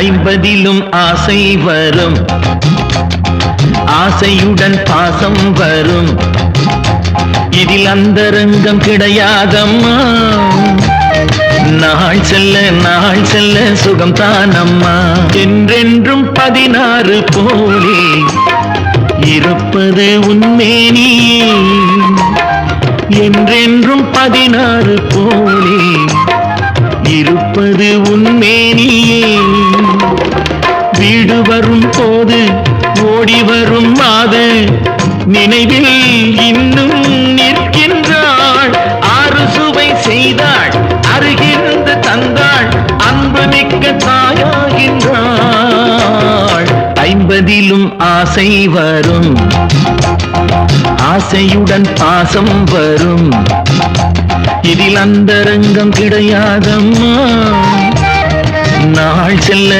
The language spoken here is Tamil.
ஐம்பதிலும் ஆசை வரும். ஆசையுடன் பாசம் வரும். இதில் அந்தரங்கம் கிடையாதம்மா. நாள் செல்ல நாள் செல்ல சுகம் தானம்மா. என்றென்றும் பதினாறு போலே இருப்பது உன்மேனியே என்றென்றும் பதினாறு போலே இருப்பது உன்மேனியே வீடு வரும் போது ஓடி வரும் மாது. நினைவில் இன்னும் நிற்கின்றாள். ஆறு சுவை செய்தாள் அருகிருந்து தந்தாள். அன்பு மிக்க தாயாகின்றாள். ஐம்பதிலும் ஆசை வரும். ஆசையுடன் பாசம் வரும். இதில் அந்தரங்கம் கிடையாதம்மா. நாள் செல்ல